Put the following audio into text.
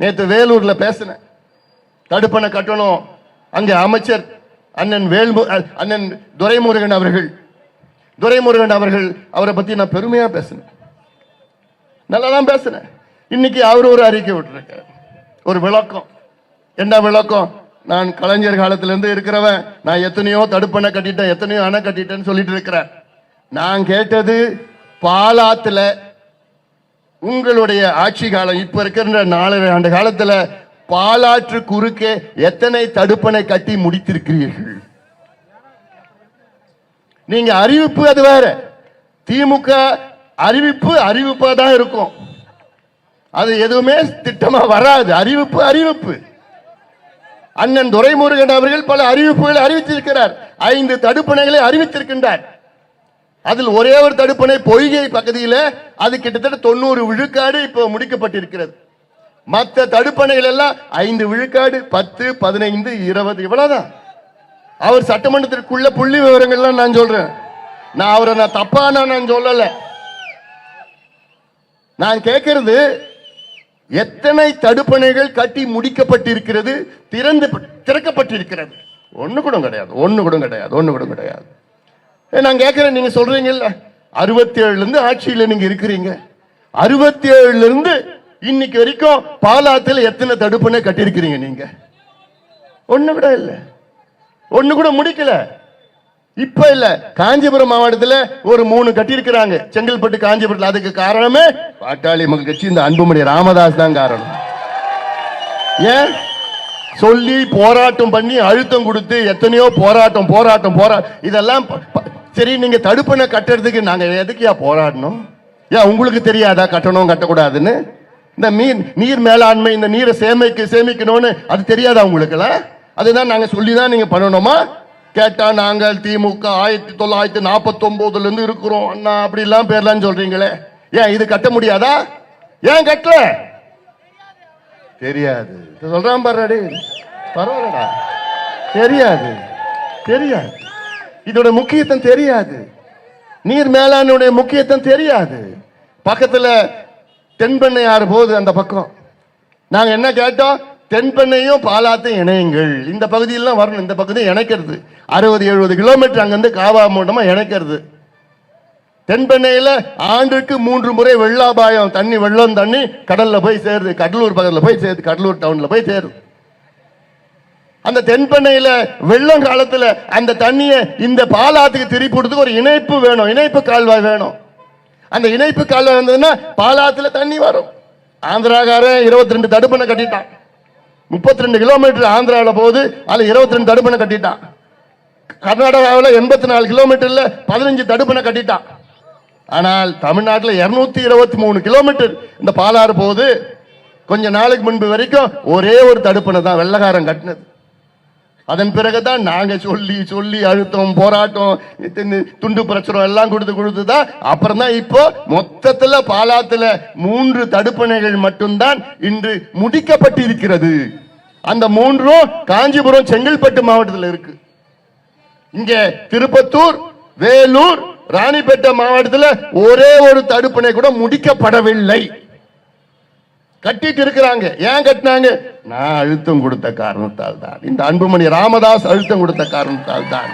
நேற்று வேலூரில் பேசினேன். தடுப்பணை கட்டணும். அங்கே அமைச்சர் அண்ணன் வேல்மு அண்ணன் துரைமுருகன் அவர்கள். துரைமுருகன் அவர்கள் அவரை பற்றி நான் பெருமையாக பேசினேன். நல்லா தான் பேசினேன். இன்னைக்கு அவர் ஒரு அறிக்கை விட்டுருக்கார். ஒரு விளக்கம். என்ன விளக்கம்? நான் கலைஞர் காலத்திலேருந்து இருக்கிறவன். நான் எத்தனையோ தடுப்பணை கட்டிட்டேன் எத்தனையோ அணை கட்டிட்டேன்னு சொல்லிட்டு இருக்கிறேன். நான் கேட்டது பாலாத்தில் உங்களுடைய ஆட்சி காலம் இப்ப இருக்கிற நாலரை ஆண்டு காலத்துல பாலாற்று குறுக்கே எத்தனை தடுப்பணை கட்டி முடித்திருக்கிறீர்கள்? நீங்க அறிவிப்பு அது வேற. திமுக அறிவிப்பு அறிவிப்பா தான் இருக்கும். அது எதுவுமே திட்டமா வராது. அறிவிப்பு அறிவிப்பு. அண்ணன் துரைமுருகன் அவர்கள் பல அறிவிப்புகளை அறிவித்திருக்கிறார். ஐந்து தடுப்பணைகளை அறிவித்திருக்கின்றார். அதில் ஒரே ஒரு தடுப்பணை பொய்கை பகுதியில் அது கிட்டத்தட்ட தொண்ணூறு விழுக்காடு இப்போ முடிக்கப்பட்டிருக்கிறது. மற்ற தடுப்பணைகள் எல்லாம் ஐந்து விழுக்காடு பத்து பதினைந்து இருபது இவ்வளவுதான். அவர் சட்டமன்றத்திற்குள்ள புள்ளி விவரங்கள்லாம் நான் சொல்றேன். நான் அவரை நான் தப்பானா நான் சொல்லல. நான் கேட்கறது எத்தனை தடுப்பணைகள் கட்டி முடிக்கப்பட்டிருக்கிறது திறந்து திறக்கப்பட்டிருக்கிறது? ஒன்று கூட கிடையாது ஒன்று கூட கிடையாது ஒன்று கூட கிடையாது. நான் கேட்கிறேன் நீங்க சொல்றீங்கல்ல? அறுபத்தி ஏழுல இருந்து ஆட்சியில நீங்க இருக்கிறீங்க. அறுபத்தி ஏழுல இருந்து இன்னைக்கு வரைக்கும் பாலாத்தில் எத்தனை தடுப்புனே கட்டியிருக்கிறீங்க நீங்க? ஒண்ணு கூட இல்லை. ஒண்ணு கூட முடிக்கல. இப்ப இல்ல. காஞ்சிபுரம் மாவட்டத்தில் ஒரு மூணு கட்டியிருக்கிறாங்க. செங்கல்பட்டு காஞ்சிபுரத்தில். அதுக்கு காரணமே பாட்டாளி மக்கள் கட்சி இந்த அன்புமணி ராமதாஸ் தான் காரணம். ஏன்? சொல்லி போராட்டம் பண்ணி அழுத்தம் கொடுத்து எத்தனையோ போராட்டம் போராட்டம் போரா இதெல்லாம் ப- சரி நீங்க தடுப்பணை கட்டுறதுக்கு நாங்க எதுக்குயா போராடணும்? ஏன் உங்களுக்கு தெரியாதா கட்டணும் கட்டக்கூடாதுன்னு? இந்த மீன் நீர் மேலாண்மை இந்த நீரை சேமிக்க சேமிக்கணும்னு அது தெரியாதா உங்களுக்குலாம் அதுதான் நாங்க சொல்லி தான் நீங்க பண்ணணுமா? கேட்டா நாங்கள் திமுக ஆயிரத்தி தொள்ளாயிரத்தி நாற்பத்தி ஒன்பதுல இருந்து இருக்கிறோம். அண்ணா அப்படி எல்லாம் பேர்லாம் சொல்றீங்களே. ஏன் இது கட்ட முடியாதா? ஏன் கட்டல? தெரியாது. இது சொல்றான் பரவாயில்லடா. தெரியாது. தெரியாது. இதோட முக்கியத்துவம் தெரியாது. நீர் மேலாண்மையுடைய முக்கியத்துவம் தெரியாது. பக்கத்தில் தென்பெண்ணை ஆறு போகுது அந்த பக்கம். நாங்கள் என்ன கேட்டோம்? தென்பெண்ணையும் பாலாத்தையும் இணையுங்கள். இந்த பகுதியெல்லாம் வரணும். இந்த பகுதியை இணைக்கிறது. அறுபது எழுபது கிலோமீட்டர் அங்கேருந்து காவா மூட்டமாக இணைக்கிறது. தென்பெண்ணையில் ஆண்டுக்கு மூன்று முறை வெள்ளாபாயம் தண்ணி வெள்ளம் தண்ணி கடலில் போய் சேருது. கடலூர் பக்கத்தில் போய் சேருது. கடலூர் டவுனில் போய் சேருது. அந்த தென்பெண்ணையில் வெள்ளம் காலத்தில் அந்த தண்ணியை இந்த பாலாத்துக்கு திருப்பி கொடுத்து ஒரு இணைப்பு வேணும். இணைப்பு கால்வாய் வேணும். அந்த இணைப்பு கால்வாய் வந்ததுன்னா பாலாத்தில் தண்ணி வரும். ஆந்திராக்காரன் இருபத்தி ரெண்டு தடுப்பணை கட்டிட்டான். முப்பத்தி ரெண்டு கிலோமீட்டர் ஆந்திராவில் போகுது அதில் இருபத்தி ரெண்டு தடுப்பணை கட்டிட்டான். கர்நாடகாவில் எண்பத்தி நாலு கிலோமீட்டரில் பதினஞ்சு தடுப்பணை கட்டிட்டான். ஆனால் தமிழ்நாட்டில் இருநூத்தி இருபத்தி மூணு கிலோமீட்டர் இந்த பாலாறு போகுது. கொஞ்ச நாளைக்கு முன்பு வரைக்கும் ஒரே ஒரு தடுப்பணை தான் வெள்ளக்காரன் கட்டினது. அதன் பிறகுதான் நாங்க சொல்லி சொல்லி அழுத்தம் போராட்டம் துண்டு பிரச்சுரம் எல்லாம் கொடுத்து கொடுத்து தான் அப்புறம் தான் இப்போ மொத்தத்துல பாலாத்துல மூன்று தடுப்பணைகள் மட்டும்தான் இன்று முடிக்கப்பட்டிருக்கிறது. அந்த மூன்றும் காஞ்சிபுரம் செங்கல்பட்டு மாவட்டத்தில் இருக்கு. இங்க திருப்பத்தூர் வேலூர் ராணிப்பேட்டை மாவட்டத்தில் ஒரே ஒரு தடுப்பணை கூட முடிக்கப்படவில்லை. கட்டிட்டு இருக்கிறாங்க. ஏன் கட்டினாங்க? நான் அழுத்தம் கொடுத்த காரணத்தால் தான் இந்த அன்புமணி ராமதாஸ் அழுத்தம் கொடுத்த காரணத்தால் தான்